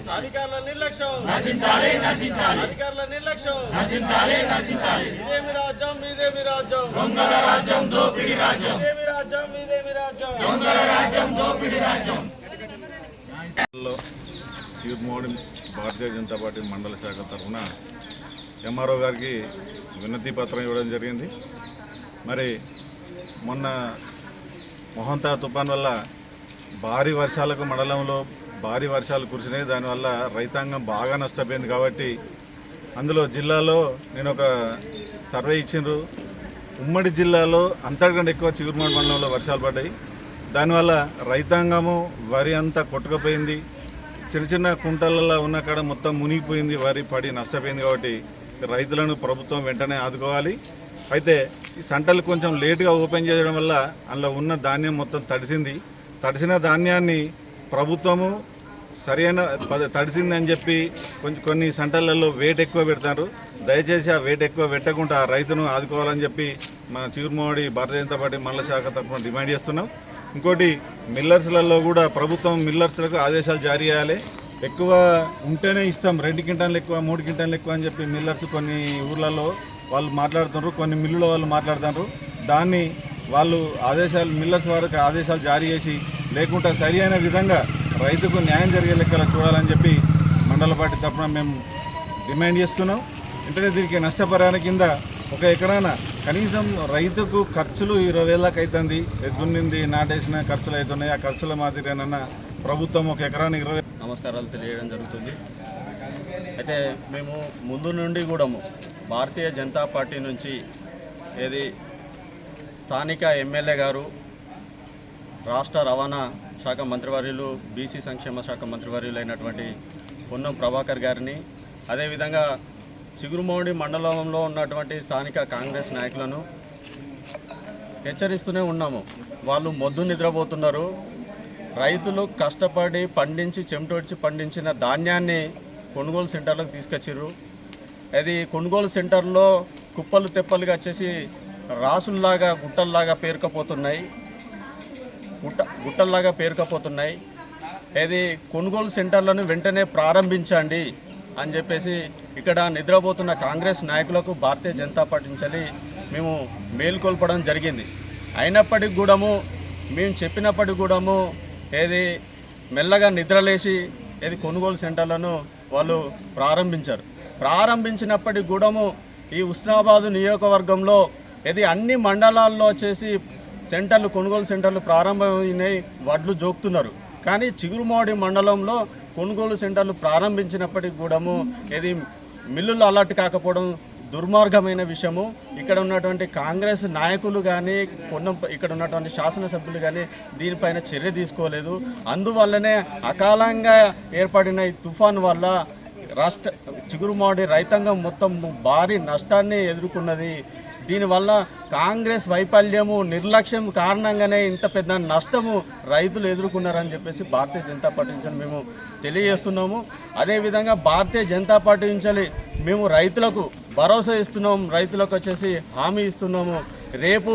నశించాలి. నశించాలి అధికారుల నిర్లక్ష్యం. నశించాలి నశించాలి. ఇదేమి రాజ్యం ఇదేమి రాజ్యం. దొంగల రాజ్యం దోపిడి రాజ్యం. ఇదేమి రాజ్యం ఇదేమి రాజ్యం. దొంగల రాజ్యం దోపిడి రాజ్యం. లో తీర్మోడి భారతీయ జనతా పార్టీ మండల శాఖ తరఫున ఎంఆర్ఓ గారికి వినతి పత్రం ఇవ్వడం జరిగింది. మరి మొన్న మొహంతా తుఫాన్ వల్ల భారీ వర్షాలకు మండలంలో భారీ వర్షాలు కురిసినాయి. దానివల్ల రైతాంగం బాగా నష్టపోయింది కాబట్టి అందులో జిల్లాలో నేను ఒక సర్వే ఇచ్చిండ్రు. ఉమ్మడి జిల్లాలో అంతకంటే ఎక్కువ చిగురుమాడు మండలంలో వర్షాలు పడ్డాయి. దానివల్ల రైతాంగము వరి అంతా కొట్టుకుపోయింది. చిన్న చిన్న కుంటలలో ఉన్న కాడ మొత్తం మునిగిపోయింది. వరి పడి నష్టపోయింది కాబట్టి రైతులను ప్రభుత్వం వెంటనే ఆదుకోవాలి. అయితే ఈ సంటలు కొంచెం లేటుగా ఓపెన్ చేయడం వల్ల అందులో ఉన్న ధాన్యం మొత్తం తడిసింది. తడిసిన ధాన్యాన్ని ప్రభుత్వము సరైన తడిసిందని చెప్పి కొంచెం కొన్ని సెంటర్లలో వెయిట్ ఎక్కువ పెడతారు. దయచేసి ఆ వెయిట్ ఎక్కువ పెట్టకుండా ఆ రైతును ఆదుకోవాలని చెప్పి మన చిరుమోడి భారతీయ జనతా పార్టీ మండల శాఖ తరఫున డిమాండ్ చేస్తున్నాం. ఇంకోటి మిల్లర్స్లలో కూడా ప్రభుత్వం మిల్లర్స్లకు ఆదేశాలు జారీ చేయాలి. ఎక్కువ ఉంటేనే ఇస్తాం. రెండు క్వింటాలు ఎక్కువ మూడు క్వింటాలు ఎక్కువ అని చెప్పి మిల్లర్స్ కొన్ని ఊర్లలో వాళ్ళు మాట్లాడుతున్నారు. కొన్ని మిల్లుల వాళ్ళు మాట్లాడుతున్నారు. దాన్ని వాళ్ళు ఆదేశాలు మిల్లర్స్ వారికి ఆదేశాలు జారీ చేసి లేకుంటే సరి అయిన విధంగా రైతుకు న్యాయం జరిగే లెక్కలు చూడాలని చెప్పి మండల పార్టీ తరఫున మేము డిమాండ్ చేస్తున్నాం. వెంటనే దీనికి నష్టపరిహారం కింద ఒక ఎకరాన కనీసం రైతుకు ఖర్చులు ఇరవై వేలకు అవుతుంది దున్నింది నాటేసిన ఖర్చులు అవుతున్నాయి ఆ ఖర్చుల మాదిరిగానన్నా ప్రభుత్వం ఒక ఎకరానికి ఇరవై నమస్కారాలు తెలియడం జరుగుతుంది. అయితే మేము ముందు నుండి కూడా భారతీయ జనతా పార్టీ నుంచి ఏది స్థానిక ఎమ్మెల్యే గారు రాష్ట్ర రవాణా శాఖ మంత్రివర్యులు బీసీ సంక్షేమ శాఖ మంత్రివర్యులు అయినటువంటి పొన్నం ప్రభాకర్ గారిని అదేవిధంగా చిగురుమౌడి మండలంలో ఉన్నటువంటి స్థానిక కాంగ్రెస్ నాయకులను హెచ్చరిస్తూనే ఉన్నాము. వాళ్ళు మొద్దు నిద్రపోతున్నారు. రైతులు కష్టపడి పండించి చెమటొడిచి పండించిన ధాన్యాన్ని కొనుగోలు సెంటర్లకు తీసుకొచ్చారు అది కొనుగోలు సెంటర్లో కుప్పలు తెప్పలుగా వచ్చేసి రాసుల్లాగా గుట్టల్లాగా పేరుకపోతున్నాయి. గుట్ట గుట్టల్లాగా పేరుకపోతున్నాయి. ఏది కొనుగోలు సెంటర్లను వెంటనే ప్రారంభించండి అని చెప్పేసి ఇక్కడ నిద్రపోతున్న కాంగ్రెస్ నాయకులకు భారతీయ జనతా పార్టీ నుంచి మేము మేల్కొల్పడం జరిగింది. అయినప్పటికి కూడాము మేము చెప్పినప్పటికి కూడాము ఏది మెల్లగా నిద్రలేసి ఏది కొనుగోలు సెంటర్లను వాళ్ళు ప్రారంభించారు. ప్రారంభించినప్పటికి కూడాము ఈ ఉస్నాబాదు నియోజకవర్గంలో ఇది అన్ని మండలాల్లో వచ్చేసి సెంటర్లు కొనుగోలు సెంటర్లు ప్రారంభమైనాయి వడ్లు జోకుతున్నారు. కానీ చిగురుమాడి మండలంలో కొనుగోలు సెంటర్లు ప్రారంభించినప్పటికి కూడాము ఇది మిల్లులు అలర్ట్ కాకపోవడం దుర్మార్గమైన విషయము. ఇక్కడ ఉన్నటువంటి కాంగ్రెస్ నాయకులు కానీ కొన్న ఇక్కడ ఉన్నటువంటి శాసనసభ్యులు కానీ దీనిపైన చర్య తీసుకోలేదు. అందువల్లనే అకాలంగా ఏర్పడిన ఈ తుఫాన్ వల్ల రాష్ట్ర చిగురుమాడి రైతాంగం మొత్తం భారీ నష్టాన్ని ఎదుర్కొన్నది. దీనివల్ల కాంగ్రెస్ వైఫల్యము నిర్లక్ష్యం కారణంగానే ఇంత పెద్ద నష్టము రైతులు ఎదుర్కొన్నారని చెప్పేసి భారతీయ జనతా పార్టీ నుంచి మేము తెలియజేస్తున్నాము. అదేవిధంగా భారతీయ జనతా పార్టీ నుంచి మేము రైతులకు భరోసా ఇస్తున్నాము రైతులకు వచ్చేసి హామీ ఇస్తున్నాము. రేపు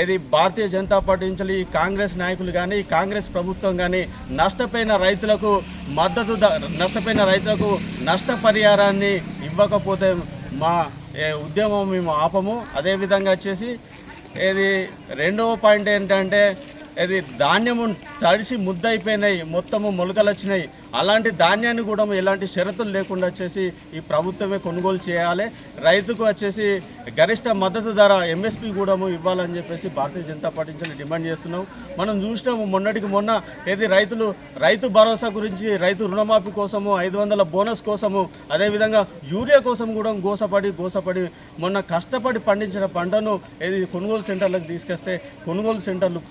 ఏది భారతీయ జనతా పార్టీ నుంచి ఈ కాంగ్రెస్ నాయకులు కానీ ఈ కాంగ్రెస్ ప్రభుత్వం కానీ నష్టపోయిన రైతులకు మద్దతు నష్టపోయిన రైతులకు నష్టపరిహారాన్ని ఇవ్వకపోతే మా ఏ, ఉద్యమం మేము ఆపము. అదేవిధంగా వచ్చేసి ఇది రెండవ పాయింట్ ఏంటంటే ఇది ధాన్యము తడిసి ముద్దయిపోయినాయి మొత్తము మొలకలు వచ్చినాయి అలాంటి ధాన్యాన్ని కూడా ఎలాంటి షరతులు లేకుండా వచ్చేసి ఈ ప్రభుత్వమే కొనుగోలు చేయాలి. రైతుకు వచ్చేసి గరిష్ట మద్దతు ధర ఎంఎస్పి కూడా ఇవ్వాలని చెప్పేసి భారతీయ జనతా పార్టీ నుంచి డిమాండ్ చేస్తున్నాం. మనం చూసినాము మొన్నటికి మొన్న ఏది రైతులు రైతు భరోసా గురించి రైతు రుణమాఫీ కోసము ఐదు వందల బోనస్ కోసము అదేవిధంగా యూరియా కోసం కూడా గోసపడి గోసపడి మొన్న కష్టపడి పండించిన పంటను ఏది కొనుగోలు సెంటర్లకు తీసుకొస్తే కొనుగోలు సెంటర్లు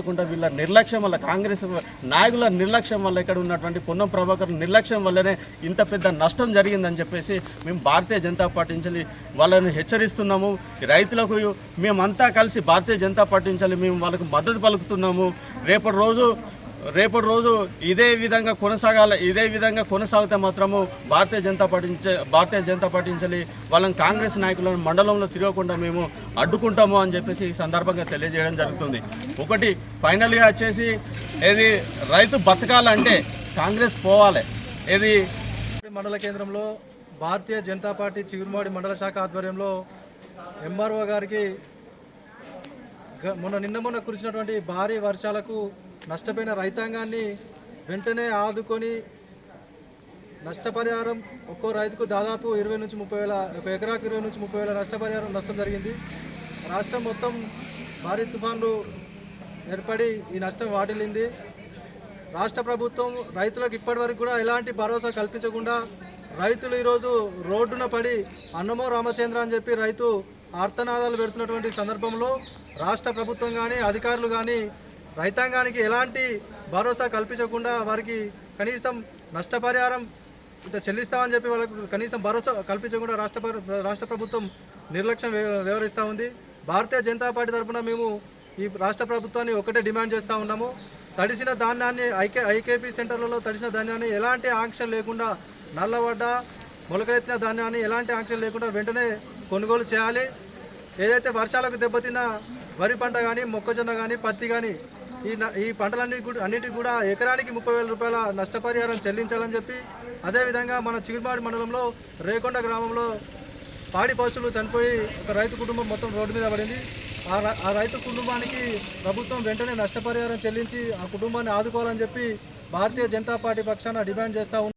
ప్రారంభించకుండా వీళ్ళ నిర్లక్ష్యం వల్ల కాంగ్రెస్ నాయకుల నిర్లక్ష్యం వల్ల ఇక్కడ ఉన్నటువంటి పొన్నం ప్రభాకర్ నిర్లక్ష్యం వల్లనే ఇంత పెద్ద నష్టం జరిగిందని చెప్పేసి మేము భారతీయ జనతా పార్టీ నుంచి వాళ్ళని హెచ్చరిస్తున్నాము. రైతులకు మేమంతా కలిసి భారతీయ జనతా పార్టీ నుంచి మేము వాళ్ళకు మద్దతు పలుకుతున్నాము. రేపటి రోజు రేపటి రోజు ఇదే విధంగా కొనసాగాలి ఇదే విధంగా కొనసాగితే మాత్రము భారతీయ జనతా పార్టీ భారతీయ జనతా పార్టీ వాళ్ళని కాంగ్రెస్ నాయకులను మండలంలో తిరగకుండా మేము అడ్డుకుంటాము అని చెప్పేసి ఈ సందర్భంగా తెలియజేయడం జరుగుతుంది. ఒకటి ఫైనల్గా వచ్చేసి ఏది రైతు బతకాలంటే కాంగ్రెస్ పోవాలి. ఏది మండల కేంద్రంలో భారతీయ జనతా పార్టీ చిగురుమాడి మండల శాఖ ఆధ్వర్యంలో ఎంఆర్ఓ గారికి మొన్న నిన్న మొన్న కురిసినటువంటి భారీ వర్షాలకు నష్టపోయిన రైతాంగాన్ని వెంటనే ఆదుకొని నష్టపరిహారం ఒక్కో రైతుకు దాదాపు ఇరవై నుంచి ముప్పై వేల ఒక ఎకరాకు ఇరవై నుంచి ముప్పై వేల నష్టపరిహారం నష్టం జరిగింది. రాష్ట్రం మొత్తం భారీ తుఫాన్లు ఏర్పడి ఈ నష్టం వాటిల్లింది. రాష్ట్ర ప్రభుత్వం రైతులకు ఇప్పటివరకు కూడా ఎలాంటి భరోసా కల్పించకుండా రైతులు ఈరోజు రోడ్డున పడి అన్నమో రామచంద్ర అని చెప్పి రైతు ఆర్తనాదాలు పెడుతున్నటువంటి సందర్భంలో రాష్ట్ర ప్రభుత్వం కానీ అధికారులు కానీ రైతాంగానికి ఎలాంటి భరోసా కల్పించకుండా వారికి కనీసం నష్టపరిహారం ఇంత చెల్లిస్తామని చెప్పి వాళ్ళకు కనీసం భరోసా కల్పించకుండా రాష్ట్ర రాష్ట్ర ప్రభుత్వం నిర్లక్ష్యం వ్య- వ్యవహరిస్తూ ఉంది. భారతీయ జనతా పార్టీ తరఫున మేము ఈ రాష్ట్ర ప్రభుత్వాన్ని ఒకటే డిమాండ్ చేస్తూ ఉన్నాము. తడిసిన ధాన్యాన్ని ఐకే ఐకేపీ సెంటర్లలో తడిసిన ధాన్యాన్ని ఎలాంటి ఆంక్షన్ లేకుండా నల్లబడ్డ మొలకెత్తిన ధాన్యాన్ని ఎలాంటి ఆంక్షన్ లేకుండా వెంటనే కొనుగోలు చేయాలి. ఏదైతే వర్షాలకు దెబ్బతిన్న వరి పంట కానీ మొక్కజొన్న కానీ పత్తి కానీ ఈ ఈ పంటలన్నీ కూడా అన్నిటికీ కూడా ఎకరానికి ముప్పై వేల రూపాయల నష్టపరిహారం చెల్లించాలని చెప్పి అదేవిధంగా మన చిగురుమాడి మండలంలో రేకొండ గ్రామంలో పాడి పశువులు చనిపోయి ఒక రైతు కుటుంబం మొత్తం రోడ్డు మీద పడింది. ఆ ఆ రైతు కుటుంబానికి ప్రభుత్వం వెంటనే నష్టపరిహారం చెల్లించి ఆ కుటుంబాన్ని ఆదుకోవాలని చెప్పి భారతీయ జనతా పార్టీ పక్షాన డిమాండ్ చేస్తూ ఉంది